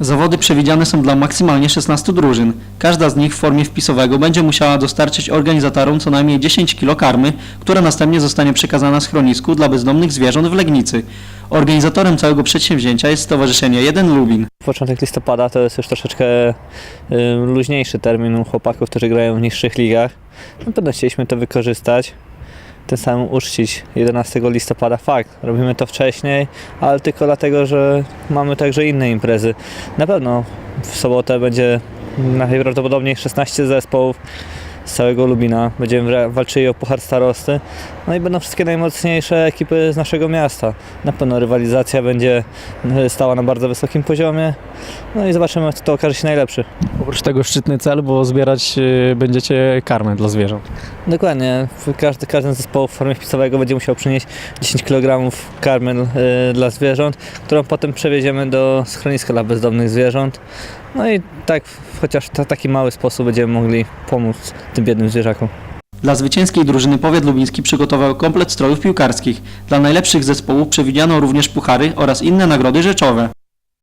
Zawody przewidziane są dla maksymalnie 16 drużyn. Każda z nich w formie wpisowego będzie musiała dostarczyć organizatorom co najmniej 10 kg karmy, która następnie zostanie przekazana schronisku dla bezdomnych zwierząt w Legnicy. Organizatorem całego przedsięwzięcia jest Stowarzyszenie 1 Lubin. Początek listopada to jest już troszeczkę luźniejszy termin u chłopaków, którzy grają w niższych ligach. Na pewno chcieliśmy to wykorzystać, tym samym uczcić 11 listopada. Fakt, robimy to wcześniej, ale tylko dlatego, że mamy także inne imprezy. Na pewno w sobotę będzie najprawdopodobniej 16 zespołów z całego Lubina. Będziemy wa- walczyli o Puchar Starosty. No i będą wszystkie najmocniejsze ekipy z naszego miasta. Na pewno rywalizacja będzie y, stała na bardzo wysokim poziomie. No i zobaczymy, kto okaże się najlepszy. Oprócz tego szczytny cel, bo zbierać y, będziecie karmę dla zwierząt. Dokładnie. Każdy, każdy zespoł w formie wpisowego będzie musiał przynieść 10 kg karmy y, dla zwierząt, którą potem przewieziemy do schroniska dla bezdomnych zwierząt. No i tak, chociaż w ta- taki mały sposób będziemy mogli pomóc tym biednym zwierzakom. Dla zwycięskiej drużyny powiat lubiński przygotował komplet strojów piłkarskich. Dla najlepszych zespołów przewidziano również puchary oraz inne nagrody rzeczowe.